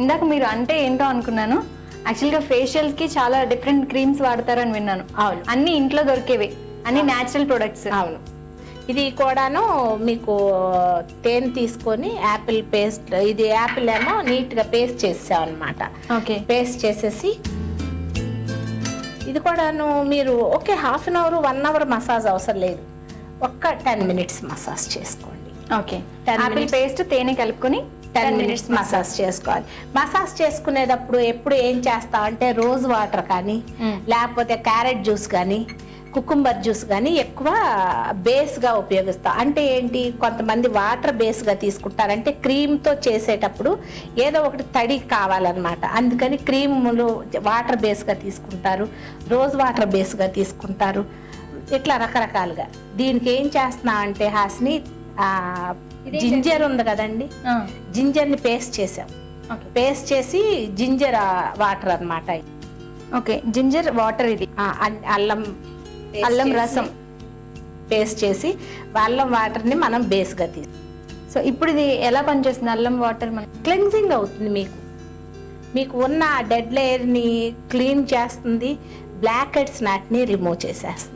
ఇందాక మీరు అంటే ఏంటో అనుకున్నాను. యాక్చువల్గా ఫేషియల్కి చాలా డిఫరెంట్ క్రీమ్స్ వాడతారని విన్నాను. అవును. అన్ని ఇంట్లో దొరికేవి. అన్ని న్యాచురల్ ప్రొడక్ట్స్ అవును. ఇది కూడాను మీకు తేనె తీసుకొని యాపిల్ పేస్ట్ ఇది యాపిల్ ఏమో నీట్గా పేస్ట్ చేసాం అనమాట ఓకే. పేస్ట్ చేసేసి ఇది కూడాను మీరు okay half an hour one hour massage అవసరం లేదు. ఒక్క టెన్ మినిట్స్ మసాజ్ చేసుకోండి. ఓకే. 10 apple minutes. పేస్ట్ తేనె కలుపుకొని టెన్ మినిట్స్ మసాజ్ చేసుకోవాలి. మసాజ్ చేసుకునేటప్పుడు ఎప్పుడు ఏం చేస్తాం అంటే రోజ్ వాటర్ కానీ. లేకపోతే క్యారెట్ జ్యూస్ కానీ కుకుంబర్ జ్యూస్ కానీ ఎక్కువ బేస్గా ఉపయోగిస్తాం అంటే ఏంటి? కొంతమంది వాటర్ బేస్గా తీసుకుంటారంటే క్రీమ్తో చేసేటప్పుడు ఏదో ఒకటి తడి కావాలన్నమాట. అందుకని క్రీములు వాటర్ బేస్గా తీసుకుంటారు రోజ్ వాటర్ బేస్గా తీసుకుంటారు. ఇట్లా రకరకాలుగా. దీనికి ఏం చేస్తున్నా అంటే హాస్ని? జింజర్ ఉంది కదండి. జింజర్ని పేస్ట్ చేసాం పేస్ట్ చేసి జింజర్ వాటర్ అన్నమాట ఓకే జింజర్ వాటర్ ఇది. అల్లం అల్లం రసం. పేస్ట్ చేసి అల్లం వాటర్ని మనం బేస్గా తీసి. సో ఇప్పుడు ఇది ఎలా పనిచేస్తుంది? అల్లం వాటర్ మన క్లెన్జింగ్ అవుతుంది మీకు. మీకు ఉన్న డెడ్ లేయర్ని క్లీన్ చేస్తుంది బ్లాక్ హెడ్స్ నాట్ని రిమూవ్ చేసేస్తుంది.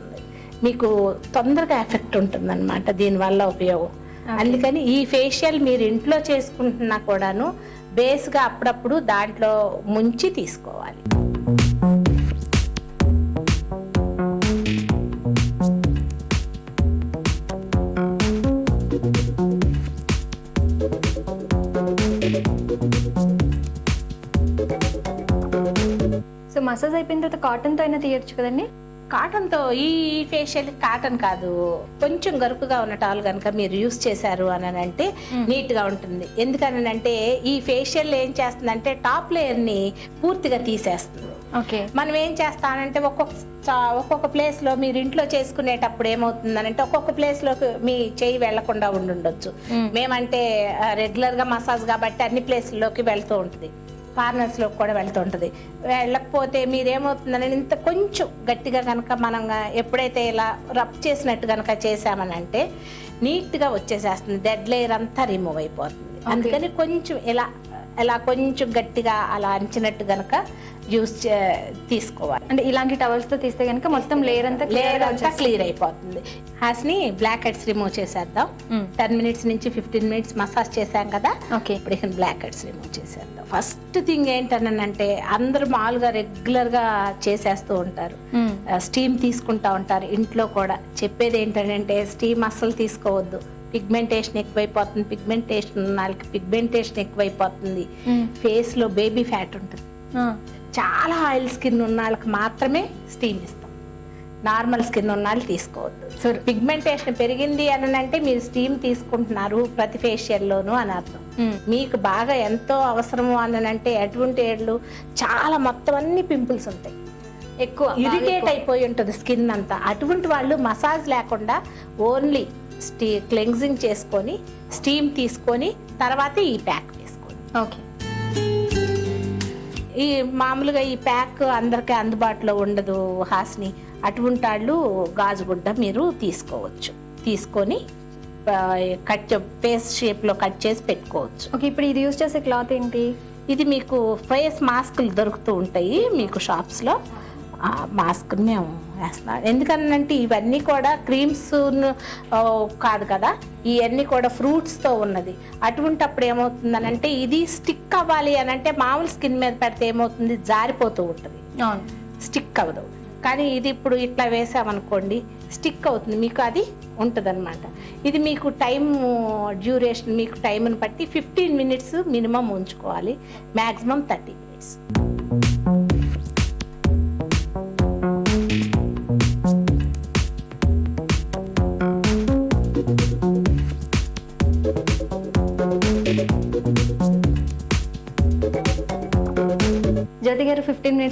మీకు తొందరగా ఎఫెక్ట్ ఉంటుంది అనమాట దీనివల్ల ఉపయోగం. అందుకని ఈ ఫేషియల్ మీరు ఇంట్లో చేసుకుంటున్నా కూడాను బేస్గా అప్పుడప్పుడు దాంట్లో ముంచి తీసుకోవాలి. సో మసాజ్ అయిపోయిన తర్వాత కాటన్తో అయినా తీయొచ్చు కదండి? కాటన్తో ఈ ఫేషియల్ కాటన్ కాదు. కొంచెం గరుకుగా ఉన్నటాలు కనుక మీరు యూస్ చేశారు అని అంటే మ్మ్. నీట్గా ఉంటుంది. ఎందుకని అంటే ఈ ఫేషియల్ ఏం చేస్తుందంటే టాప్ లేయర్ని పూర్తిగా తీసేస్తుంది. ఓకే. మనం ఏం చేస్తామంటే ఒక్కొక్క ఒక్కొక్క ప్లేస్లో మీరు ఇంట్లో చేసుకునేటప్పుడు ఏమవుతుందనంటే ఒక్కొక్క ప్లేస్లోకి మీ చేయి వెళ్ళకుండా ఉండుండొచ్చు. మ్మ్. మేమంటే రెగ్యులర్గా మసాజ్ కాబట్టి అన్ని ప్లేస్ల్లోకి వెళ్తూ ఉంటుంది. కార్నర్స్లోకి కూడా వెళ్తూ ఉంటుంది. వెళ్ళకపోతే మీరేమవుతుందని ఇంత కొంచెం గట్టిగా కనుక మనం ఎప్పుడైతే ఇలా రబ్ చేసినట్టు కనుక చేసామనంటే నీట్గా వచ్చేసేస్తుంది. డెడ్ లేయర్ అంతా రిమూవ్ అయిపోతుంది. అందుకని కొంచెం ఇలా ఇలా కొంచెం గట్టిగా అలా అంచినట్టు కనుక యూస్ తీసుకోవాలి. అంటే ఇలాంటి టవల్స్తో తీస్తే కనుక మొత్తం లేయర్ అంతా లేయర్ అంతా. క్లియర్ అయిపోతుంది. హాస్ని బ్లాక్ హెడ్స్ రిమూవ్ చేసేద్దాం. టెన్ మినిట్స్ నుంచి ఫిఫ్టీన్ మినిట్స్ మసాజ్ చేశాం కదా? ఓకే. ఇప్పుడు బ్లాక్ హెడ్స్ రిమూవ్ చేసేద్దాం. ఫస్ట్ థింగ్ ఏంటనంటే అందరూ మామూలుగా రెగ్యులర్గా చేసేస్తూ ఉంటారు. స్టీమ్ తీసుకుంటా ఉంటారు. ఇంట్లో కూడా చెప్పేది ఏంటంటే స్టీమ్ అస్సలు తీసుకోవద్దు. పిగ్మెంటేషన్ ఎక్కువైపోతుంది పిగ్మెంటేషన్ వాళ్ళకి పిగ్మెంటేషన్ ఎక్కువైపోతుంది. మ్మ్. ఫేస్లో బేబీ ఫ్యాట్ ఉంటుంది. చాలా ఆయిల్ స్కిన్ ఉన్న వాళ్ళకి మాత్రమే స్టీమ్ ఇస్తాం. నార్మల్ స్కిన్ ఉన్న వాళ్ళు తీసుకోవద్దు. సో పిగ్మెంటేషన్ పెరిగింది అని అంటే మీరు స్టీమ్ తీసుకుంటున్నారు ప్రతి ఫేషియల్లోనూ అని అర్థం. మీకు బాగా ఎంతో అవసరము అని అంటే ఎటువంటి ఏళ్ళు చాలా మొత్తం అన్ని పింపుల్స్ ఉంటాయి. ఎక్కువ ఇరిటేట్. అయిపోయి ఉంటుంది స్కిన్ అంతా. అటువంటి వాళ్ళు మసాజ్ లేకుండా ఓన్లీ స్టీ క్లెన్జింగ్ చేసుకొని స్టీమ్ తీసుకొని తర్వాత ఈ ప్యాక్ వేసుకోండి. ఓకే. ఈ మామూలుగా ఈ ప్యాక్ అందరికీ అందుబాటులో ఉండదు హాస్ని. అటువంటి వాళ్ళు గాజుగుడ్డ మీరు తీసుకోవచ్చు. తీసుకొని కట్ ఫేస్ షేప్లో కట్ చేసి పెట్టుకోవచ్చు. ఓకే ఇప్పుడు ఇది యూస్ చేసే క్లాత్ ఏంటి? ఇది మీకు ఫేస్ మాస్కులు దొరుకుతూ ఉంటాయి మీకు షాప్స్లో. మాస్క్ మేము వేస్తాం ఎందుకనంటే ఇవన్నీ కూడా క్రీమ్స్ కాదు కదా ఇవన్నీ కూడా ఫ్రూట్స్తో ఉన్నది. అటువంటి అప్పుడు ఏమవుతుందనంటే ఇది స్టిక్ అవ్వాలి అని అంటే మామూలు స్కిన్ మీద పెడితే ఏమవుతుంది? జారిపోతూ ఉంటుంది. స్టిక్ అవ్వదు. కానీ ఇది ఇప్పుడు ఇట్లా వేసామనుకోండి స్టిక్ అవుతుంది. మీకు అది ఉంటుంది ఇది మీకు టైం డ్యూరేషన్ మీకు టైంని బట్టి ఫిఫ్టీన్ మినిట్స్ మినిమం ఉంచుకోవాలి. మ్యాక్సిమం థర్టీ మినిట్స్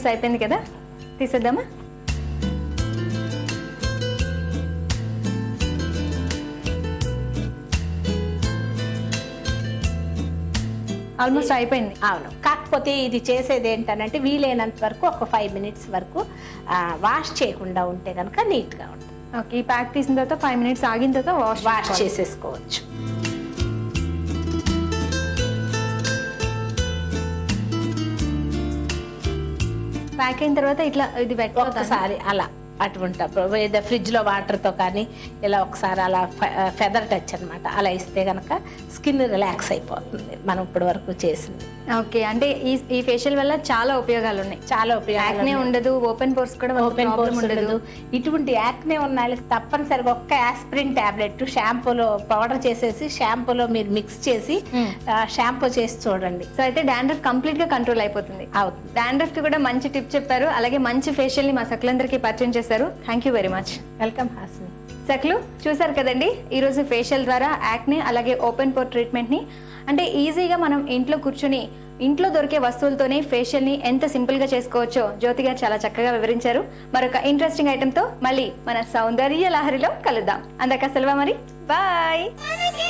అయిపోయింది కదా? తీసేద్దామా? ఆల్మోస్ట్ అయిపోయింది. అవును. కాకపోతే ఇది చేసేది ఏంటనంటే వీలైనంత వరకు ఒక ఫైవ్ మినిట్స్ వరకు వాష్ చేయకుండా ఉంటే కనుక నీట్గా ఉంటుంది. ఓకే ఈ ప్యాక్ తీసిన తర్వాత ఫైవ్ మినిట్స్ ఆగిన తర్వాత వాష్ వాష్ చేసేసుకోవచ్చు. ప్యాక్ అయిన తర్వాత ఇట్లా ఇది ఒక్కసారి అలా అటువంటి ఫ్రిడ్జ్ ఏదో ఫ్రిడ్జ్లో వాటర్తో కానీ ఇలా ఒకసారి అలా ఫెదర్ టచ్ అన్నమాట. అలా ఇస్తే కనుక స్కిన్ రిలాక్స్ అయిపోతుంది. మనం ఇప్పటి వరకు చేసింది. ఓకే అంటే ఈ ఈ ఫేషియల్ వల్ల చాలా ఉపయోగాలు ఉన్నాయి చాలా యాక్నే ఉపయోగాలు ఉండదు ఓపెన్ పోర్స్ కూడా ఓపెన్ పోర్స్ ఉండదు. ఇటువంటి యాక్నే ఉన్న వాళ్ళకి తప్పనిసరిగా ఒక్క యాస్ప్రిన్ టాబ్లెట్ షాంపూలో పౌడర్ చేసేసి షాంపూలో మీరు మిక్స్ చేసి Hmm. షాంపూ చేసి చూడండి. సో అయితే డాండ్రఫ్ కంప్లీట్గా కంట్రోల్ అయిపోతుంది. అవుతుంది. డాండ్రఫ్కి కూడా మంచి టిప్ చెప్పారు. అలాగే మంచి ఫేషియల్ని మా సకులందరికీ పరిచయం చేశారు. Thank you very much welcome Hasini సక్లు చూసారు కదండి? ఈరోజు ఫేషియల్ ద్వారా యాక్నే అలాగే ఓపెన్ పోర్ ట్రీట్మెంట్ని అంటే ఈజీగా మనం ఇంట్లో కూర్చుని ఇంట్లో దొరికే వస్తువులతోనే ఫేషియల్ని ఎంత సింపుల్గా చేసుకోవచ్చో జ్యోతి గారు చాలా చక్కగా వివరించారు. మరొక ఇంట్రెస్టింగ్ ఐటెంతో మళ్ళీ మన సౌందర్య లహరిలో కలుద్దాం. అందక సెలవు మరి. బాయ్ మనకి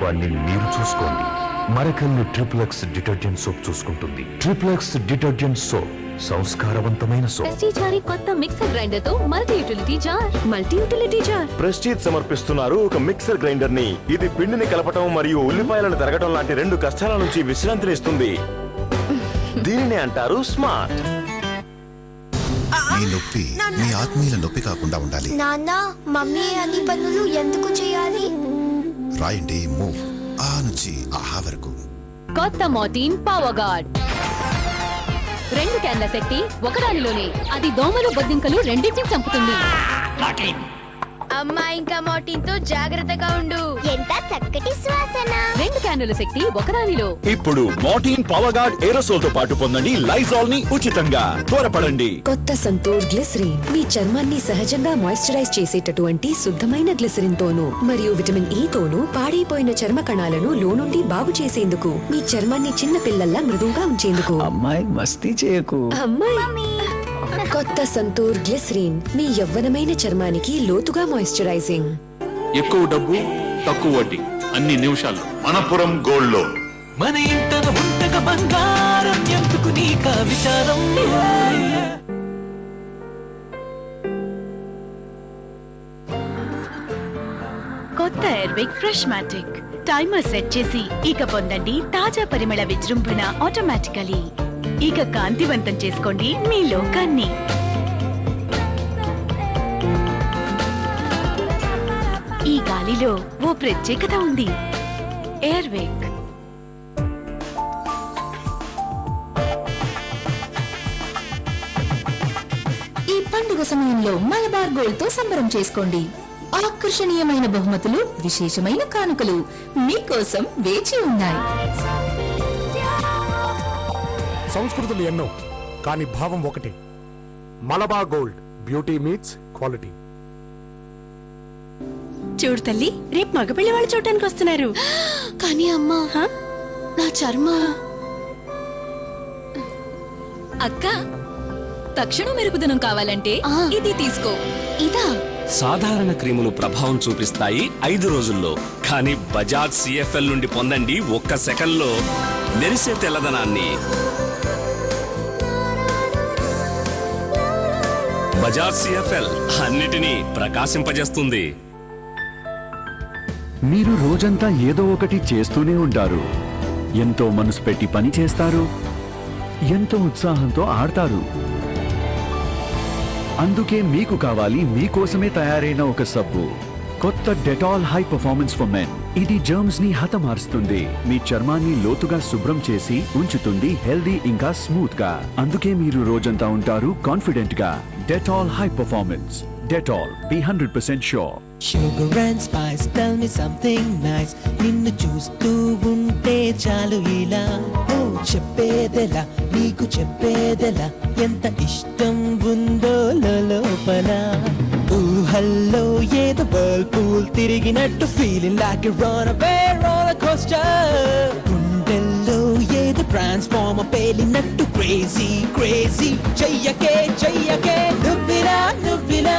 మానవత్వాన్ని మీరు చూసుకోండి. మరకల్లు ట్రిప్లెక్స్ డిటర్జెంట్ సోప్ చూసుకుంటుంది. ట్రిప్లెక్స్ డిటర్జెంట్ సోప్ సంస్కారవంతమైన సోప్. కొత్త mixer గ్రైండర్తో multi utility jar multi utility jar. Prestige సమర్పిస్తున్నారు ఒక మిక్సర్ గ్రైండర్ని ఇది పిండిని కలపటం మరియు ఉల్లిపాయలను తరగటం లాంటి రెండు కష్టాల నుంచి విశ్రాంతిని ఇస్తుంది. దీనిని అంటారు స్మార్ట్. మీ నొప్పి మీ ఆత్మీయుల నొప్పి కాకుండా ఉండాలి. నాన్న మమ్మీ అన్ని పనులు ఎందుకు చేయాలి? రాయండి. మూవ్. ఆ నుంచి ఆహా వరకు. కొత్త మోటీన్ పవర్ గార్డ్ రెండు క్యాన్ల శక్తి ఒకదానిలోనే. అది దోమలు బొద్దింకలు రెండింటిని చంపుతుంది. అమ్మా ఇంకా మోటిన్తో జాగ్రత్తగా ఉండు. ఎంత చక్కటి శ్వాసన రెండు క్యానుల శక్తి ఒకదానిలో ఇప్పుడు మోటీన్ పవర్ గార్డ్ ఏరోసోల్తో పాటు పొందండి లైజాల్ని ఉచితంగా. త్వరపడండి. కొత్త సంతూర్ గ్లిసరిన్. మీ చర్మాన్ని సహజంగా మాయిశ్చరైజ్ చేసేటటువంటి శుద్ధమైన గ్లిసరిన్ తోను మరియు విటమిన్ ఈ తోను పాడైపోయిన చర్మ కణాలను లోనుండి బాగు చేసేందుకు మీ చర్మాన్ని చిన్న పిల్లల్లా మృదువుగా ఉంచేందుకు. అమ్మాయి మస్తీ చేయకు. అమ్మాయి. కొత్త సంతూర్ గ్లిసరిన్ మీ యవ్వనమైన చర్మానికి లోతుగా మాయిశ్చరైజింగ్ ఎక్కువ డబ్బు తక్కువ వడ్డీ. అన్ని నిమిషాల్లో. Manappuram gold loan. మన ఇంటన ఉంటక బంగారం ఎందుకు నీక విచారం? కొత్త Air Wick freshmatic timer set చేసి ఇక పొందండి తాజా పరిమళ విజృంభణ ఆటోమేటికలీ ఇక కాంతివంతం చేసుకోండి మీ లోకాన్ని. ఈ గాలిలో ఓ ప్రత్యేకత ఉంది. ఎయిర్వేక్ ఈ పండుగ సమయంలో మలబార్ గోల్డ్తో సంబరం చేసుకోండి. ఆకర్షణీయమైన బహుమతులు విశేషమైన కానుకలు మీకోసం వేచి ఉన్నాయి. సంస్కృతులు ఎన్నో కానీ భావం ఒకటే. Malabar gold beauty meets quality. చూడు తల్లి రేపు మగపిల్లి వాళ్ళు చూడటానికి వస్తున్నారు. కానీ అమ్మా నా చర్మ. అక్క తక్షణ మెరుగుదనం కావాలంటే ఇది తీసుకో. ఇదా? సాధారణ క్రీములు ప్రభావం చూపిస్తాయి ఐదు రోజుల్లో. కానీ బజాజ్ సిఎఫ్ఎల్ నుండి పొందండి ఒక్క సెకన్లో మెరిసే తెల్లదనాన్ని. బజాజ్ సిఎఫ్ఎల్ అన్నిటినీ ప్రకాశింపజేస్తుంది. మీరు రోజంతా ఏదో ఒకటి చేస్తూనే ఉంటారు. ఎంతో మనసు పెట్టి పని చేస్తారు. ఎంతో ఉత్సాహంతో ఆడతారు. అందుకే మీకు కావాలి మీకోసమే తయారైన ఒక సబ్బు. కొత్త Dettol high performance for men. ఇది జర్మ్స్ని హతమారుస్తుంది. మీ చర్మాన్ని లోతుగా శుభ్రం చేసి ఉంచుతుంది హెల్దీ ఇంకా స్మూత్గా అందుకే మీరు రోజంతా ఉంటారు కాన్ఫిడెంట్గా Dettol high performance Dettol be hundred percent sure sugar and spice tell me something nice నిన్ను చూస్తూ ఉంటే చాలు ఇలా. ఓ చెప్పేదెలా నీకు చెప్పేదెలా. ఎంత ఇష్టం ఉందో లోపల. ఊహల్లో ఏదో వరల్డ్ పూల్ తిరిగినట్టు feeling like run away roller coaster గుండెల్లో ఏదో ట్రాన్స్ఫార్మర్ పేలినట్టు క్రేజీ క్రేజీ చెయ్యకే చెయ్యకే నువ్విలా నువ్విలా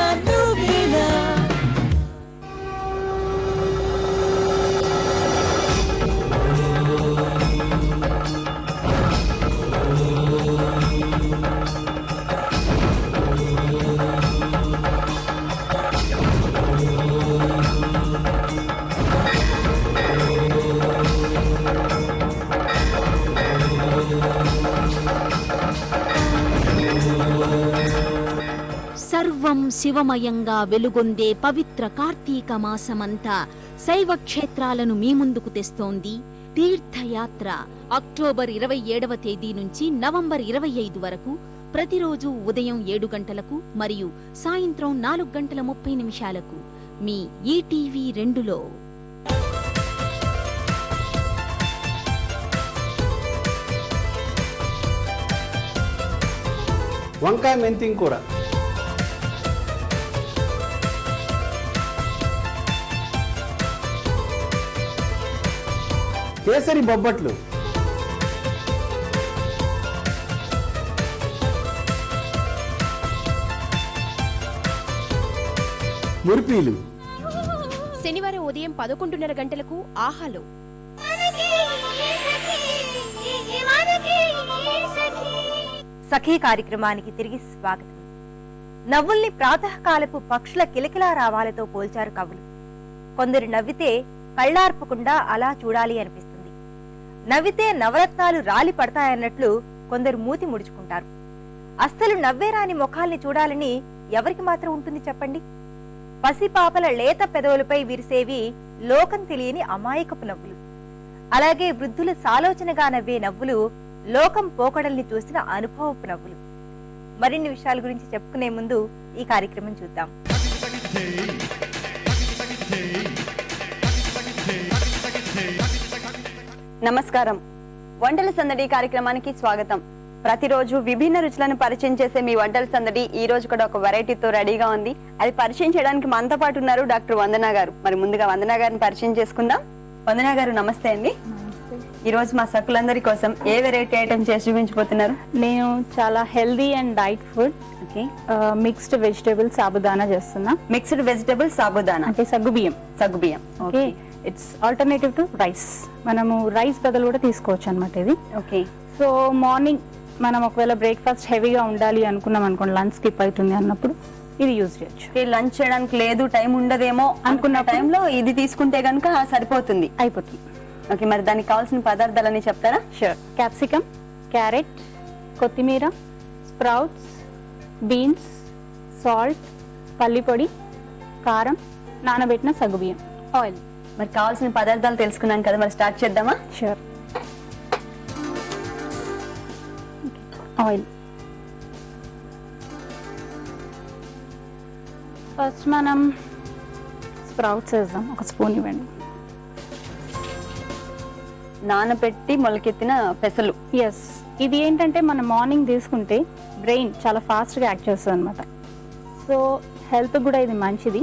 శివమయంగా వెలుగొందే పవిత్ర కార్తీక మాసమంతా శైవ క్షేత్రాలను మీ ముందుకు తెస్తోంది. తీర్థయాత్ర అక్టోబర్ ఇరవై ఏడవ తేదీ నుంచి నవంబర్ ఇరవై ఐదు వరకు ప్రతిరోజు ఉదయం ఏడు గంటలకు మరియు సాయంత్రం నాలుగు గంటల ముప్పై నిమిషాలకు మీ ఈటీవీ రెండులో. వంకాయ మెంతింగ్ కూర. కేసరి బొబ్బట్లు. మురిపీలు. శనివారం ఉదయం పదకొండున్నర గంటలకు ఆహాలో. సఖీ కార్యక్రమానికి తిరిగి స్వాగతం. నవ్వుల్ని ప్రాతకాలపు పక్షుల కిలకిలా రావాలతో పోల్చారు కవులు. కొందరు నవ్వితే కళ్ళార్పకుండా అలా చూడాలి అనిపిస్తుంది. నవ్వితే నవరత్నాలు రాలి పడతాయన్నట్లు కొందరు మూతి ముడుచుకుంటారు. అస్సలు నవ్వేరాని ముఖాల్ని చూడాలని ఎవరికి మాత్రం ఉంటుంది చెప్పండి? పసిపాపల లేత పెదవులపై విరిసేవి లోకం తెలియని అమాయకపు నవ్వులు. అలాగే వృద్ధులు సాలోచనగా నవ్వే నవ్వులు లోకం పోకడల్ని చూసిన అనుభవపు నవ్వులు. మరిన్ని విషయాల గురించి చెప్పుకునే ముందు ఈ కార్యక్రమం చూద్దాం. నమస్కారం. వంటల సందడి కార్యక్రమానికి స్వాగతం. ప్రతిరోజు విభిన్న రుచులను పరిచయం చేసే మీ వంటల సందడి ఈ రోజు కూడా ఒక వెరైటీతో రెడీగా ఉంది. అది పరిచయం చేయడానికి మనతో పాటు ఉన్నారు డాక్టర్ వందన గారు. మరి ముందుగా వందన గారిని పరిచయం చేసుకుందాం. వందన గారు నమస్తే అండి. ఈ రోజు మా సకులందరి కోసం ఏ వెరైటీ ఐటమ్ చేసి చూపించబోతున్నారు? నేను చాలా healthy and diet food okay. Mixed vegetable sabudana చేస్తున్నా. Mixed vegetable sabudana? అంటే సగ్గు బియ్యం. సగ్గుబియ్యం okay. It's alternative to rice మనము రైస్ బదులు కూడా తీసుకోవచ్చు అనమాట ఇది. ఓకే సో మార్నింగ్ మనం ఒకవేళ బ్రేక్ఫాస్ట్ హెవీగా ఉండాలి అనుకున్నాం అనుకోండి లంచ్ స్కిప్ అవుతుంది అన్నప్పుడు ఇది యూజ్ చేయొచ్చు. లంచ్ చేయడానికి లేదు టైం ఉండదేమో అనుకున్న టైంలో ఇది తీసుకుంటే గనుక సరిపోతుంది. అయిపోతుంది. ఓకే మరి దానికి కావాల్సిన పదార్థాలని చెప్తారా? షూర్ క్యాప్సికమ్ క్యారెట్ కొత్తిమీర స్ప్రౌట్స్ బీన్స్ సాల్ట్ పల్లి పొడి కారం నానబెట్టిన సగ్గుబియ్యం ఆయిల్ మరి కావాల్సిన పదార్థాలు తెలుసుకున్నాం కదా మరి స్టార్ట్ చేద్దామా? షూర్ ఆయిల్ ఫస్ట్ మనం స్ప్రౌట్స్ వేద్దాం ఒక స్పూన్ ఇవ్వండి. నానబెట్టి మొలకెత్తిన పెసలు. ఎస్ ఇది ఏంటంటే మనం మార్నింగ్ తీసుకుంటే బ్రెయిన్ చాలా ఫాస్ట్గా యాక్ట్ చేస్తుంది అనమాట సో హెల్త్ కూడా ఇది మంచిది.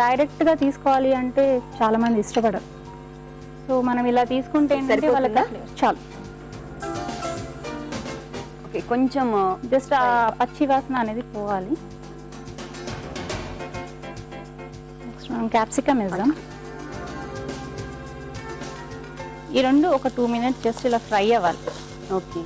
డైరెక్ట్గా తీసుకోవాలి అంటే చాలా మంది ఇష్టపడరు. సో మనం ఇలా తీసుకుంటే ఏంటంటే వాళ్ళకి? చాలు. ఓకే కొంచెం జస్ట్ ఆ పచ్చి వాసన అనేది పోవాలి. నెక్స్ట్ మనం క్యాప్సికమ్ వేద్దాం. ఈ రెండు ఒక టూ మినిట్స్ జస్ట్ ఇలా ఫ్రై అవ్వాలి. ఓకే.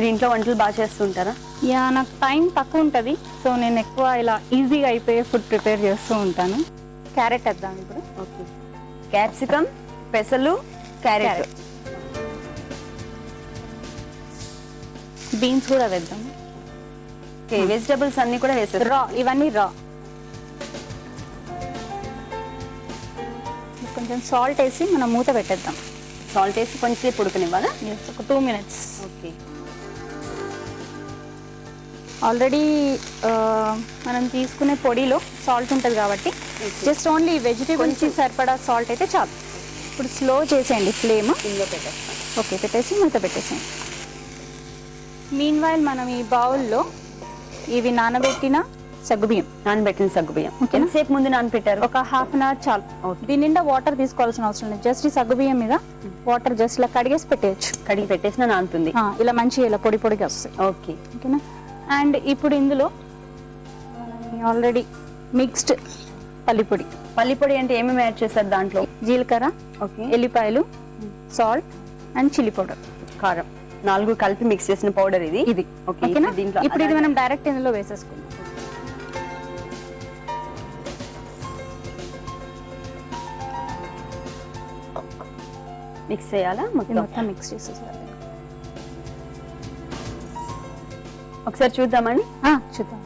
మీరు ఇంట్లో వంటలు బాగా చేస్తుంటారా? యా నాకు టైం తక్కువ ఉంటుంది. సో నేను ఎక్కువ ఇలా ఈజీగా అయిపోయే ఫుడ్ ప్రిపేర్ చేస్తూ ఉంటాను. క్యారెట్ వేద్దాం ఇప్పుడు. ఓకే. క్యాప్సికమ్ పెసలు క్యారెట్. బీన్స్ కూడా వేద్దాం. ఓకే వెజిటబుల్స్ అన్ని కూడా వేసేస్తారు రా ఇవన్నీ రా. కొంచెం సాల్ట్ వేసి మనం మూత పెట్టేద్దాం. సాల్ట్ వేసి కొంచెం ఉడకనివ్వాలా? ఒక టూ మినిట్స్ ఓకే. ఆల్రెడీ మనం తీసుకునే పొడిలో సాల్ట్ ఉంటుంది కాబట్టి జస్ట్ ఓన్లీ వెజిటేబుల్స్ సరిపడా సాల్ట్ అయితే చాలు. ఇప్పుడు స్లో చేసేయండి ఫ్లేమ్. ఓకే పెట్టేసి మూత పెట్టేసేయండి. మీన్ వైల్ మనం ఈ బౌల్లో ఇవి నానబెట్టిన సగ్గుబియ్యం నానబెట్టిన సగ్గుబియ్యం ఓకేనా? ఎంతసేపు ముందు నానబెట్టారు ఒక హాఫ్ అన్ అవర్ చాలు. దీని నిండా వాటర్ తీసుకోవాల్సిన అవసరం లేదు. జస్ట్ ఈ సగ్గుబియ్యం మీద వాటర్ జస్ట్ ఇలా కడిగేసి పెట్టేయచ్చు. కడిగి పెట్టేసిన నానుతుంది. ఇలా మంచిగా ఇలా పొడి పొడిగా వస్తాయి. ఓకే. ఓకేనా? అండ్ ఇప్పుడు ఇందులో ఆల్రెడీ మిక్స్డ్ పల్లిపొడి. పల్లిపొడి అంటే ఏమేమి యాడ్ చేస్తారు దాంట్లో? జీలకర్ర ఓకే. ఎల్లిపాయలు సాల్ట్ అండ్ చిల్లీ పౌడర్. కారం. నాలుగు కలిపి మిక్స్ చేసిన పౌడర్ ఇది. ఇది. ఓకే ఓకేనా? ఇప్పుడు దీంట్లో ఇప్పుడు ఇది మనం డైరెక్ట్ ఇందులో వేసేసుకుందాం. మిక్స్ చేయాలా మొత్తం? మిక్స్ చేసేసారు ఒకసారి చూద్దామండి. చూద్దాం.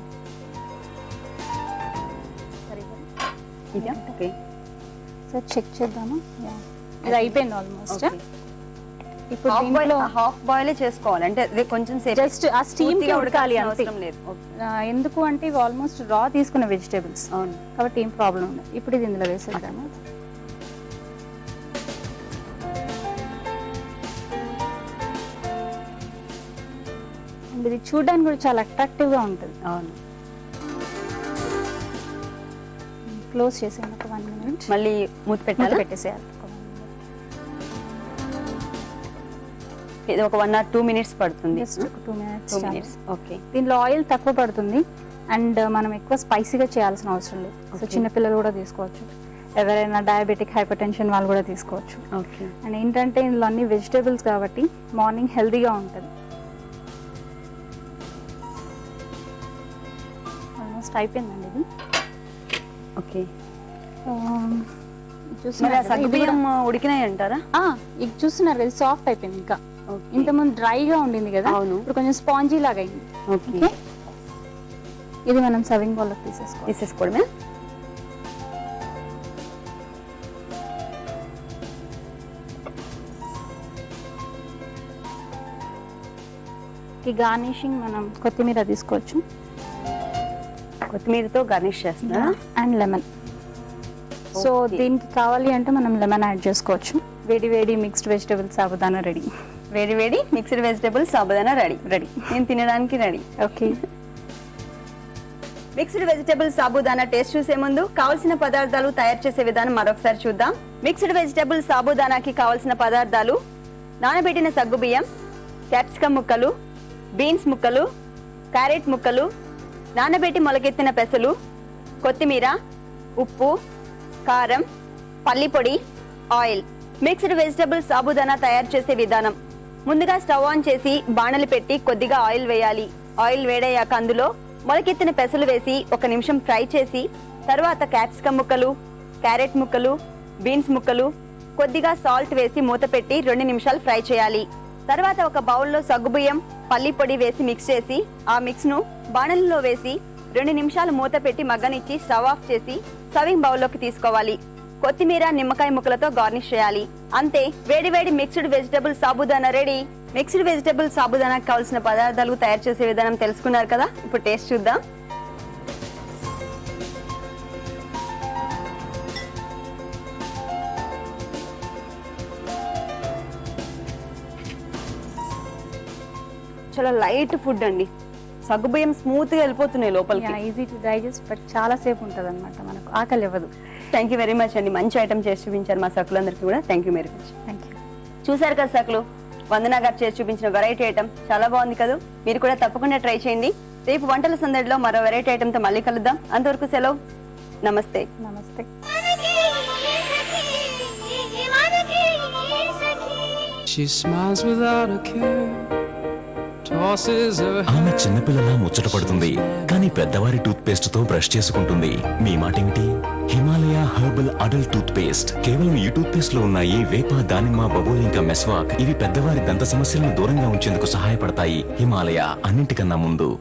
ఇదా ఓకే. సో చెక్ చేద్దామా. ఇది అయిపోయింది ఆల్మోస్ట్. ఇప్పుడు దీంట్లో హాఫ్ బాయిల్ చేసుకోవాలి? అంటే అదే కొంచెం సేపు జస్ట్ ఆ స్టీమ్ ఉడకాలి అవసరం లేదు. ఎందుకు అంటే ఇవి ఆల్మోస్ట్ రా తీసుకున్న వెజిటేబుల్స్ అవును. కాబట్టి ఏం ప్రాబ్లం ఉండదు. ఇప్పుడు ఇది ఇందులో వేసేద్దాము? ఇది చూడడానికి కూడా చాలా attractive గా ఉంటుంది. అవును. క్లోజ్ చేసేయండి ఒక వన్ మినిట్. మళ్ళీ మూత పెట్టాలి? పెట్టేసేయాలి. ఇది ఒక వన్ ఆర్ టూ మినిట్స్ పడుతుంది. టూ మినిట్స్ మినిట్స్ ఓకే దీనిలో ఆయిల్ తక్కువ పడుతుంది. అండ్ మనం ఎక్కువ స్పైసీగా చేయాల్సిన అవసరం లేదు. సో. చిన్నపిల్లలు కూడా తీసుకోవచ్చు. ఎవరైనా డయాబెటిక్ హైపర్ టెన్షన్ వాళ్ళు కూడా తీసుకోవచ్చు. ఓకే అండ్ ఏంటంటే ఇందులో అన్ని వెజిటేబుల్స్ కాబట్టి మార్నింగ్ హెల్తీగా ఉంటుంది. ఆల్మోస్ట్ అయిపోయిందండి ఇది. ఓకే. చూస్తున్నారు కదా, ఇది కూడా- ఉడికినాయి అంటారా? ఆ, ఇది చూస్తున్నారు కదా సాఫ్ట్ అయిపోయింది ఇంకా. Okay. ఇంతకుముందు డ్రైగా ఉండింది కదా అవును. ఇప్పుడు కొంచెం స్పాంజీ లాగా అయింది. ఓకే. ఓకే. ఇది మనం సర్వింగ్ బౌల్లోకి తీసేసుకోవాలి. తీసేసుకోవడమే? ఈ గార్నిషింగ్ మనం కొత్తిమీర తీసుకోవచ్చు. కొత్తిమీరతో గార్నిష్ చేస్తారా అండ్ లెమన్ సో. దీనికి కావాలి అంటే మనం లెమన్ యాడ్ చేసుకోవచ్చు. వేడి వేడి మిక్స్డ్ వెజిటేబుల్స్ సాబుదానా రెడీ. వేడి వేడి mixed vegetables sabudana ready. Ready. నేను తినడానికి ready. Okay mixed vegetable sabudana taste చూసే ముందు కావాల్సిన పదార్థాలు తయారు చేసే విధానం మరొకసారి చూద్దాం. మిక్స్డ్ వెజిటేబుల్ సాబుదానాకి కావాల్సిన పదార్థాలు నానబెట్టిన సగ్గు బియ్యం క్యాప్సికమ్ ముక్కలు బీన్స్ ముక్కలు క్యారెట్ ముక్కలు నానబెట్టి మొలకెత్తిన పెసలు కొత్తిమీర ఉప్పు కారం పల్లి పొడి ఆయిల్. మిక్స్డ్ వెజిటబుల్ సాబుదానా తయారు చేసే విధానం. ముందుగా స్టవ్ ఆన్ చేసి బాణలు పెట్టి కొద్దిగా ఆయిల్ వేయాలి. ఆయిల్ వేడయ్యాక అందులో మొలకెత్తిన పెసలు వేసి ఒక నిమిషం ఫ్రై చేసి తర్వాత క్యాప్సికమ్ ముక్కలు క్యారెట్ ముక్కలు బీన్స్ ముక్కలు కొద్దిగా సాల్ట్ వేసి మూత పెట్టి రెండు నిమిషాలు ఫ్రై చేయాలి. తర్వాత ఒక బౌల్లో సగ్గుబియ్యం పల్లి పొడి వేసి మిక్స్ చేసి ఆ మిక్స్ను బాణలలో వేసి రెండు నిమిషాలు మూత పెట్టి మగ్గనిచ్చి స్టవ్ ఆఫ్ చేసి సర్వింగ్ బౌల్లోకి తీసుకోవాలి. కొత్తిమీర నిమ్మకాయ ముక్కలతో గార్నిష్ చేయాలి. అంతే వేడి వేడి mixed vegetable sabudana ready. Mixed vegetable sabudana కావాల్సిన పదార్థాలు తయారు చేసే విధానం తెలుసుకున్నారు కదా? ఇప్పుడు టేస్ట్ చూద్దాం. చాలా లైట్ ఫుడ్ అండి. సగ్గుబియ్యం స్మూత్గా వెళ్ళిపోతున్నాయి లోపలికి. ఈజీ టు డైజెస్ట్ బట్ చాలా సేపు ఉంటుంది అనమాట మనకు ఆకలి ఇవ్వదు. థ్యాంక్ యూ వెరీ మచ్ అండి. మంచి ఐటమ్ చేసి చూపించారు మా సకులందరికీ కూడా. Thank you very much. Thank you. చూసారు కదా సకులు? వందనా గారు చేసి చూపించిన వెరైటీ ఐటమ్. చాలా బాగుంది కదా? మీరు కూడా తప్పకుండా ట్రై చేయండి. రేపు వంటల సందడిలో మరో వెరైటీ ఐటమ్తో మళ్ళీ కలుద్దాం. అంతవరకు సెలవు. నమస్తే. నమస్తే. She smiles without a care, ఆమె చిన్నపిల్లలా ముచ్చట పడుతుంది. కానీ పెద్దవారి టూత్ పేస్ట్తో బ్రష్ చేసుకుంటుంది. మీ మాట ఏమిటి Himalaya herbal adult toothpaste కేవలం ఈ టూత్ పేస్ట్లో ఉన్నాయి వేప దానిమ్మ బబుల్ ఇంకా మెస్వాక్. ఇవి పెద్దవారి దంత సమస్యలను దూరంగా ఉంచేందుకు సహాయపడతాయి. హిమాలయ అన్నింటికన్నా ముందు.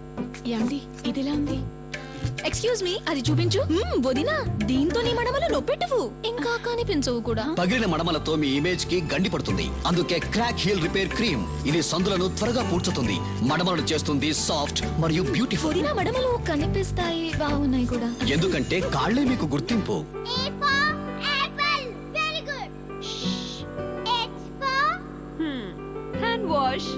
ఎక్స్క్యూజ్ మీ అది చూపించు. వదినా దీంతో నీ మడమలు నొప్పెట్టువు. ఇంకా కనిపించవు కూడా. పగిలిన మడమలతో మీ ఇమేజ్కి గండి పడుతుంది. అందుకే క్రాక్ హీల్ రిపేర్ క్రీమ్ ఇది సందులను త్వరగా పూడ్చుతుంది. మడమలను చేస్తుంది సాఫ్ట్ మరియు బ్యూటిఫుల్ వదినా మడమలు కనిపిస్తాయి బాగున్నాయి కూడా. ఎందుకంటే కాళ్ళే మీకు గుర్తింపు.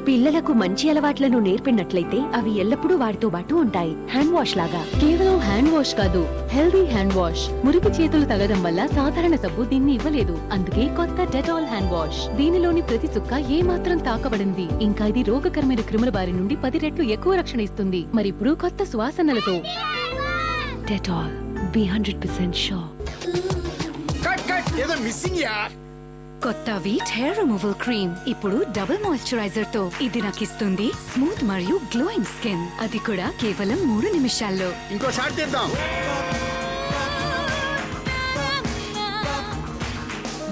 పిల్లలకు మంచి అలవాట్లను నేర్పినట్లయితే అవి ఎల్లప్పుడూ వారితో పాటు ఉంటాయి. హ్యాండ్ వాష్ లాగా. కేవలం హ్యాండ్ వాష్ కాదు హెల్దీ హ్యాండ్ వాష్. మురికి చేతులు తగడం వల్ల సాధారణ సబ్బు దీన్ని ఇవ్వలేదు. అందుకే కొత్త డెటాల్ హ్యాండ్ వాష్. దీనిలోని ప్రతి చుక్క ఏ మాత్రం తాకబడింది. ఇంకా ఇది రోగకరమైన క్రిముల బారి నుండి పది రెట్లు ఎక్కువ రక్షణ ఇస్తుంది. మరి ఇప్పుడు కొత్త సువాసనలతో. Dettol. Be hundred percent sure ఏదో మిస్సింగ్ యా కొత్త వీట్ హెయిర్ రిమూవల్ క్రీమ్. ఇప్పుడు డబుల్ మాయిశ్చరైజర్తో ఇది నాకు ఇస్తుంది స్మూత్ మరియు గ్లోయింగ్ స్కిన్. అది కూడా కేవలం మూడు నిమిషాల్లో. ఇంకో షాట్ తీద్దాం.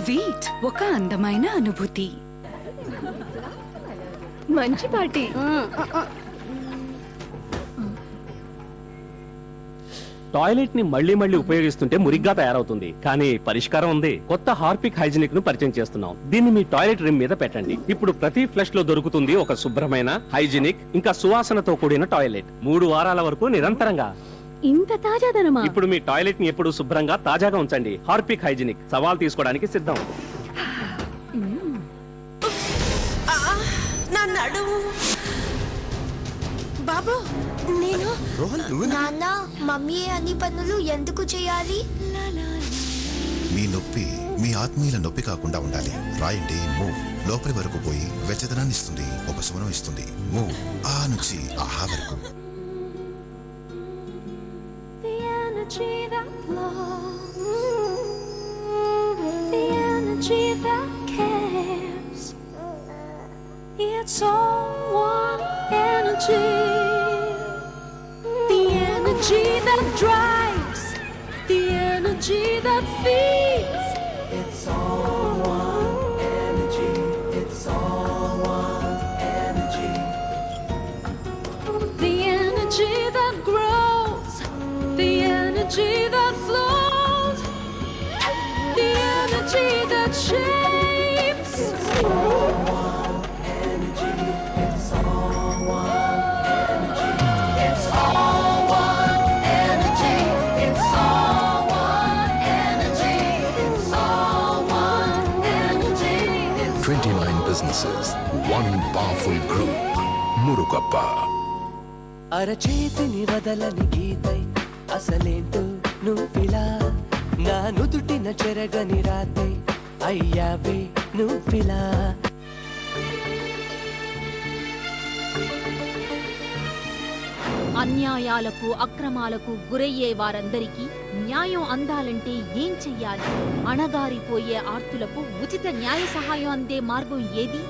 వీట్ ఒక అందమైన అనుభూతి. మంచి పార్టీ. టాయిలెట్ని మళ్ళీ మళ్ళీ ఉపయోగిస్తుంటే మురిగ్గా తయారవుతుంది. కానీ పరిష్కారం ఉంది. కొత్త హార్పిక్ హైజీనిక్ను పరిచయం చేస్తున్నాం. దీన్ని మీ టాయిలెట్ రిమ్ మీద పెట్టండి. ఇప్పుడు ప్రతి ఫ్లష్లో దొరుకుతుంది ఒక శుభ్రమైన హైజీనిక్ ఇంకా సువాసనతో కూడిన టాయిలెట్. మూడు వారాల వరకు నిరంతరంగా. ఇంత తాజాదనమా ఇప్పుడు మీ టాయిలెట్ని ఎప్పుడు శుభ్రంగా తాజాగా ఉంచండి. Harpic hygienic. సవాల్ తీసుకోవడానికి సిద్ధం. నా నడుము. బాబు నేను నాన్న మమ్మీ అన్ని పనులు ఎందుకు చేయాలి? మీ నొప్పి మీ ఆత్మీయుల నొప్పి కాకుండా ఉండాలి. రాయండి మూవ్. లోపలి వరకు పోయి వెచ్చదనాన్ని ఇస్తుంది ఉపశమనం ఇస్తుంది. మూవ్. ఆ నుంచి ఆహా వరకు. The energy that flows, the energy that cares. It's all one energy. The energy that drives, the energy that feeds. It's all one energy. It's all one energy. The energy that grows, the energy that flows, the energy that shapes. Powerful group. Murugappa. అరచేతిని వదలని గీతై అసలేంటో నువ్విలా నా నుదుటిన చెరగని రాతే అయ్యావే నువ్విలా అన్యాయాలకు అక్రమాలకు గురయ్యే వారందరికీ న్యాయం అందాలంటే ఏం చెయ్యాలి? అణగారిపోయే ఆర్తులకు ఉచిత న్యాయ సహాయం అందే మార్గం ఏది?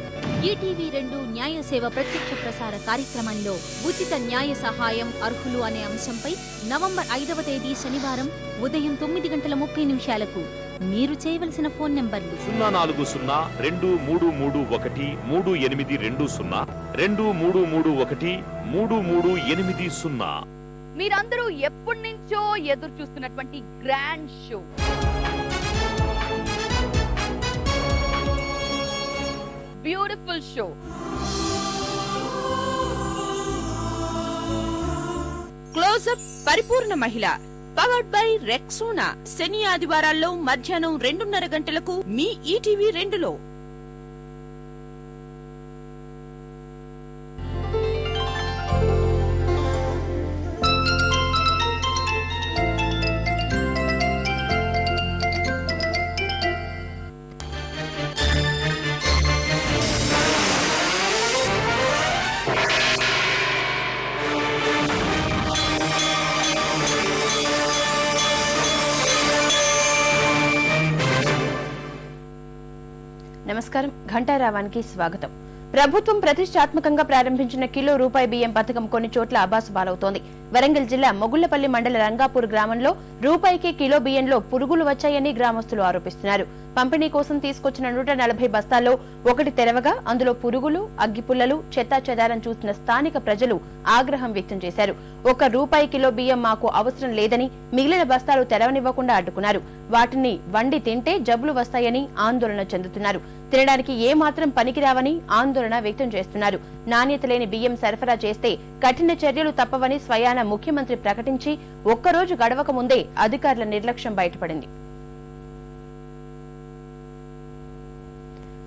ఈటీవీ రెండు న్యాయ సేవ ప్రత్యక్ష ప్రసార కార్యక్రమంలో ఉచిత న్యాయ సహాయం అర్హులు అనే అంశంపై నవంబర్ ఐదవ తేదీ శనివారం ఉదయం తొమ్మిది గంటల ముప్పై నిమిషాలకు మీరు చేయవలసిన ఫోన్ నంబర్లు. సున్నా నాలుగు సున్నా రెండు మూడు మూడు ఒకటి మూడు ఎనిమిది రెండు సున్నా రెండు మూడు మూడు ఒకటి మూడు మూడు ఎనిమిది సున్నా. మీరందరూ ఎప్పటి నుంచో ఎదురు చూస్తున్నటువంటి grand show. Beautiful show. Closeup పరిపూర్ణ మహిళ పవర్డ్ బై రెక్సోనా. శని ఆదివారాల్లో మధ్యాహ్నం రెండున్నర గంటలకు మీ ఈటీవీ రెండులో. ఘంటారావానికి స్వాగతం. ప్రభుత్వం ప్రతిష్టాత్మకంగా ప్రారంభించిన కిలో రూపాయి బియ్యం పథకం కొన్ని చోట్ల అబాసుబాలవుతోంది. వరంగల్ జిల్లా మొగుళ్ళపల్లి మండల రంగాపూర్ గ్రామంలో రూపాయికి కిలో బియ్యంలో పురుగులు వచ్చాయని గ్రామస్తులు ఆరోపిస్తున్నారు. పంపిణీ కోసం తీసుకొచ్చిన నూట నలభై బస్తాల్లో ఒకటి తెరవగా అందులో పురుగులు అగ్గిపుల్లలు చెత్తా చెదారం చూసిన స్థానిక ప్రజలు ఆగ్రహం వ్యక్తం చేశారు. ఒక రూపాయి కిలో బియ్యం మాకు అవసరం లేదని మిగిలిన బస్తాలు తెరవనివ్వకుండా అడ్డుకున్నారు. వాటిని వండి తింటే జబ్బులు వస్తాయని ఆందోళన చెందుతున్నారు. తినడానికి ఏ మాత్రం పనికిరావని ఆందోళన వ్యక్తం చేస్తున్నారు. నాణ్యత లేని బియ్యం సరఫరా చేస్తే కఠిన చర్యలు తప్పవని స్వయాన ముఖ్యమంత్రి ప్రకటించి ఒక్కరోజు గడవక ముందే అధికారుల నిర్లక్ష్యం బయటపడింది.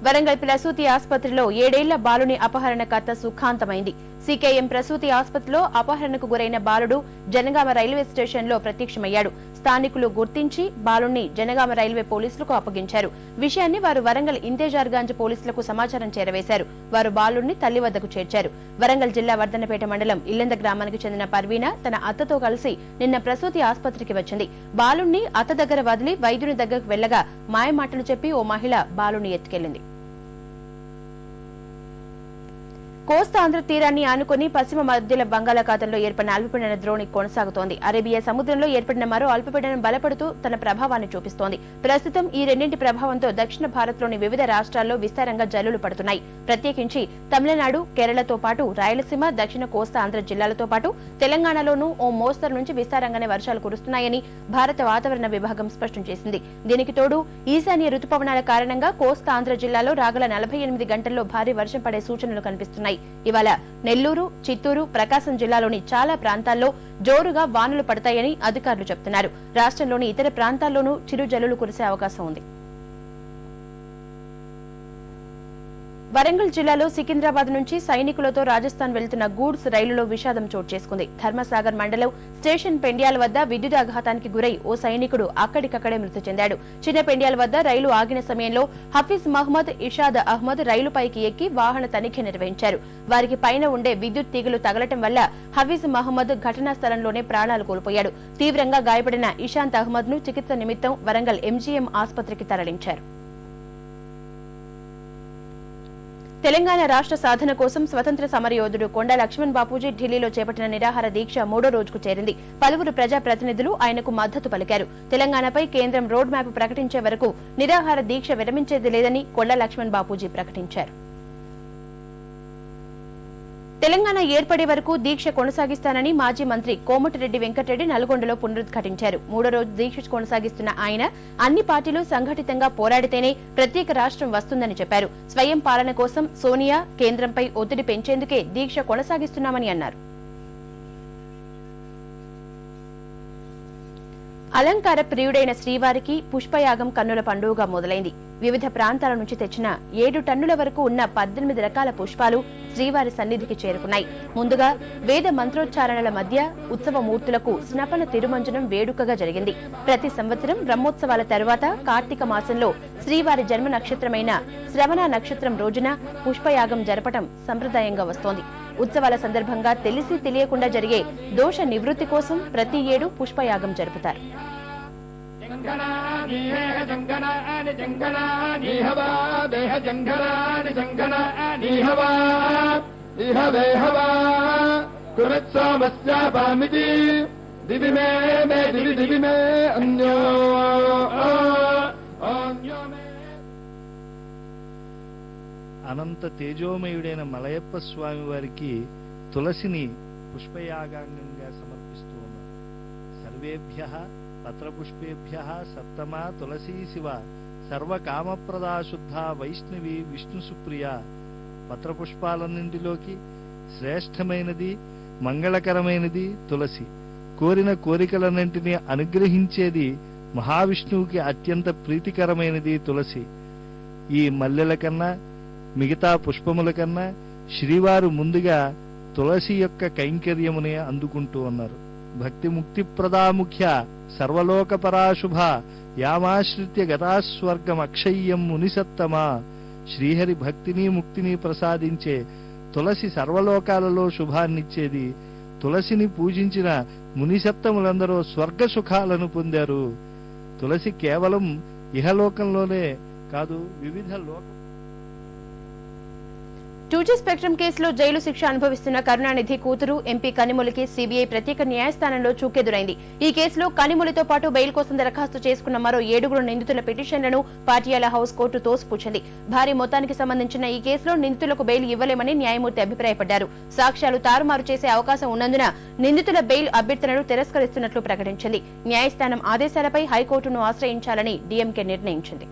వరంగల్ ప్రసూతి ఆసుపత్రిలో ఏడేళ్ళ బాలుని అపహరణ కథ సుఖాంతమైంది. సీకేఎం ప్రసూతి ఆసుపత్రిలో అపహరణకు గురైన బాలుడు జనగామ రైల్వే స్టేషన్లో ప్రత్యక్షమయ్యాడు. స్థానికులు గుర్తించి బాలుణ్ణి జనగామ రైల్వే పోలీసులకు అప్పగించారు. విషయాన్ని వారు వరంగల్ ఇంతేజార్గాంజ్ పోలీసులకు సమాచారం చేరవేశారు. వారు బాలుణ్ణి తల్లి వద్దకు చేర్చారు. వరంగల్ జిల్లా వర్ధనపేట మండలం ఇల్లంద గ్రామానికి చెందిన పర్వీన తన అత్తతో కలిసి నిన్న ప్రసూతి ఆసుపత్రికి వచ్చింది. బాలుణ్ణి అత్త దగ్గర వదిలి వైద్యుని దగ్గరకు వెళ్ళగా మాయమాటలు చెప్పి ఓ మహిళ బాలుని ఎత్తుకెళ్ళింది కోస్తా ఆంధ్ర తీరాన్ని ఆనుకుని పశ్చిమ మధ్యల బంగాళాఖాతంలో ఏర్పడిన అల్పపీడన ద్రోణి కొనసాగుతోంది. అరేబియా సముద్రంలో ఏర్పడిన మరో అల్పపీడనం బలపడుతూ తన ప్రభావాన్ని చూపిస్తోంది. ప్రస్తుతం ఈ రెండింటి ప్రభావంతో దక్షిణ భారత్లోని వివిధ రాష్ట్రాల్లో విస్తారంగా జల్లులు పడుతున్నాయి. ప్రత్యేకించి తమిళనాడు కేరళతో పాటు రాయలసీమ దక్షిణ కోస్తా ఆంధ్ర జిల్లాలతో పాటు తెలంగాణలోనూ ఓ మోస్తరు నుంచి విస్తారంగానే వర్షాలు కురుస్తున్నాయని భారత వాతావరణ విభాగం స్పష్టం చేసింది. దీనికి తోడు ఈశాన్య రుతుపవనాల కారణంగా కోస్తా ఆంధ్ర జిల్లాలో రాగల నలభై ఎనిమిది గంటల్లో భారీ వర్షం పడే సూచనలు కనిపిస్తున్నాయి. ఇవాళ నెల్లూరు చిత్తూరు ప్రకాశం జిల్లాలోని చాలా ప్రాంతాల్లో జోరుగా వానలు పడతాయని అధికారులు చెబుతున్నారు రాష్ట్రంలోని ఇతర ప్రాంతాల్లోనూ చిరు జల్లులు కురిసే అవకాశం ఉంది. వరంగల్ జిల్లాలో సికింద్రాబాద్ నుంచి సైనికులతో రాజస్థాన్ వెళ్తున్న గూడ్స్ రైలులో విషాదం చోటు చేసుకుంది. ధర్మసాగర్ మండలం స్టేషన్ పెండ్యాల వద్ద విద్యుత్ ఆఘాతానికి గురై ఓ సైనికుడు అక్కడికక్కడే మృతి చెందాడు. చిన్న పెండ్యాల వద్ద రైలు ఆగిన సమయంలో హఫీజ్ మహ్మద్ ఇషాద్ అహ్మద్ రైలుపైకి ఎక్కి వాహన తనిఖీ నిర్వహించారు. వారికి పైన ఉండే విద్యుత్ తీగలు తగలటం వల్ల హఫీజ్ మహ్మద్ ఘటనా స్థలంలోనే ప్రాణాలు కోల్పోయాడు. తీవ్రంగా గాయపడిన ఇషాంత్ అహ్మద్ను చికిత్స నిమిత్తం వరంగల్ ఎంజీఎం ఆసుపత్రికి తరలించారు. తెలంగాణ రాష్ట్ర సాధన కోసం స్వతంత్ర సమరయోధుడు కొండ లక్ష్మణ్ బాపూజీ ఢిల్లీలో చేపట్టిన నిరాహార దీక్ష మూడో రోజుకు చేరింది. పలువురు ప్రజా ప్రతినిధులు ఆయనకు మద్దతు పలికారు. తెలంగాణపై కేంద్రం రోడ్ మ్యాప్ ప్రకటించే వరకు నిరాహార దీక్ష విరమించేది లేదని కొండ లక్ష్మణ్ బాపూజీ ప్రకటించారు. తెలంగాణ ఏర్పడే వరకు దీక్ష కొనసాగిస్తానని మాజీ మంత్రి కోమటిరెడ్డి వెంకటరెడ్డి నల్గొండలో పునరుద్ఘాటించారు. మూడో రోజు దీక్ష కొనసాగిస్తున్న ఆయన అన్ని పార్టీలు సంఘటితంగా పోరాడితేనే ప్రత్యేక రాష్ట్రం వస్తుందని చెప్పారు. స్వయం పాలన కోసం సోనియా కేంద్రంపై ఒత్తిడి పెంచేందుకే దీక్ష కొనసాగిస్తున్నామని అన్నారు. అలంకార ప్రియుడైన శ్రీవారికి పుష్పయాగం కన్నుల పండుగగా మొదలైంది. వివిధ ప్రాంతాల నుంచి తెచ్చిన ఏడు టన్నుల వరకు ఉన్న పద్దెనిమిది రకాల పుష్పాలు శ్రీవారి సన్నిధికి చేరుకున్నాయి. ముందుగా వేద మంత్రోచ్చారణల మధ్య ఉత్సవ మూర్తులకు స్నపన తిరుమంజనం వేడుకగా జరిగింది. ప్రతి సంవత్సరం బ్రహ్మోత్సవాల తరువాత కార్తీక మాసంలో శ్రీవారి జన్మ నక్షత్రమైన శ్రవణ నక్షత్రం రోజున పుష్పయాగం జరపటం సంప్రదాయంగా వస్తోంది. ఉత్సవాల సందర్భంగా తెలిసి తెలియకుండా జరిగే దోష నివృత్తి కోసం ప్రతి ఏడు పుష్పయాగం జరుపుతారు. దివి మే మే దివి దివి మే అన్యో అనంత తేజోమయుడైన మలయప్ప స్వామి వారికి తులసిని పుష్పయాగాంగంగా సమర్పిస్తూ ఉన్నారు సర్వేభ్య పత్రపుష్పేభ్య సప్తమా తులసీ శివ సర్వకామప్రదా శుద్ధ వైష్ణవి విష్ణు సుప్రియ. పత్రపుష్పాలన్నింటిలోకి శ్రేష్టమైనది మంగళకరమైనది తులసి. కోరిన కోరికలన్నింటినీ అనుగ్రహించేది మహావిష్ణువుకి అత్యంత ప్రీతికరమైనది తులసి. ఈ మల్లెల కన్నా మిగతా పుష్పముల కన్నా శ్రీవారు ముందుగా తులసి యొక్క కైంకర్యమునే అందుకుంటూ ఉన్నారు. భక్తి ముక్తి ప్రదాముఖ్య సర్వలోక పరాశుభ యామాశ్రిత్య గతాస్వర్గం అక్షయ్యం మునిసత్తమా. శ్రీహరి భక్తిని ముక్తిని ప్రసాదించే తులసి సర్వలోకాలలో శుభాన్నిచ్చేది. తులసిని పూజించిన మునిసత్తములందరూ స్వర్గ సుఖాలను పొందారు. తులసి కేవలం ఇహలోకంలోనే కాదు వివిధ లోక టూజీ స్పెక్ట్రమ్ కేసులో జైలు శిక్ష అనుభవిస్తున్న కరుణానిధి కూతురు ఎంపీ కనిమొలికి సీబీఐ ప్రత్యేక న్యాయస్థానంలో చూకెదురైంది. ఈ కేసులో కనిమొలితో పాటు బెయిల్ కోసం దరఖాస్తు చేసుకున్న మరో ఏడుగురు నిందితుల పిటిషన్లను పాటియాల హౌస్ కోర్టు తోసిపుచ్చింది. భారీ మొత్తానికి సంబంధించిన ఈ కేసులో నిందితులకు బెయిల్ ఇవ్వలేమని న్యాయమూర్తి అభిప్రాయపడ్డారు. సాక్ష్యాలు తారుమారు చేసే అవకాశం ఉన్నందున నిందితుల బెయిల్ అభ్యర్థనను తిరస్కరిస్తున్నట్లు ప్రకటించింది. న్యాయస్థానం ఆదేశాలపై హైకోర్టును ఆశ్రయించాలని డీఎంకే నిర్ణయించింది.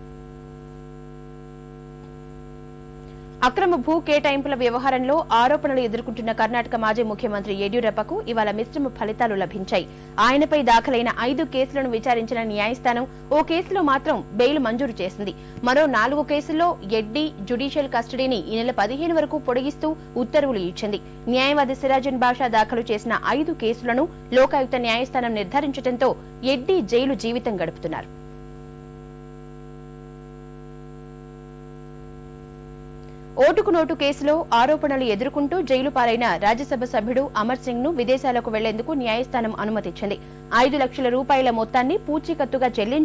అక్రమ భూ కేటాయింపుల వ్యవహారంలో ఆరోపణలు ఎదుర్కొంటున్న కర్ణాటక మాజీ ముఖ్యమంత్రి యడ్యూరప్పకు ఇవాళ మిశ్రమ ఫలితాలు లభించాయి. ఆయనపై దాఖలైన ఐదు కేసులను విచారించిన న్యాయస్థానం ఓ కేసులో మాత్రం బెయిల్ మంజూరు చేసింది. మరో నాలుగు కేసుల్లో ఎడ్డీ జ్యుడిషియల్ కస్టడీని ఈ నెల పదిహేను వరకు పొడిగిస్తూ ఉత్తర్వులు ఇచ్చింది. న్యాయవాది సిరాజన్ బాషా దాఖలు చేసిన ఐదు కేసులను లోకాయుక్త న్యాయస్థానం నిర్ధారించడంతో ఎడ్డీ జైలు జీవితం గడుపుతున్నారు. ఓటుకు నోటు కేసులో ఆరోపణలు ఎదుర్కొంటూ జైలు పాలైన రాజ్యసభ సభ్యుడు అమర్ సింగ్ను విదేశాలకు వెళ్ళేందుకు న్యాయస్థానం అనుమతిచ్చింది ఐదు లక్షల రూపాయల మొత్తాన్ని పూచీకత్తుగా చెల్లించి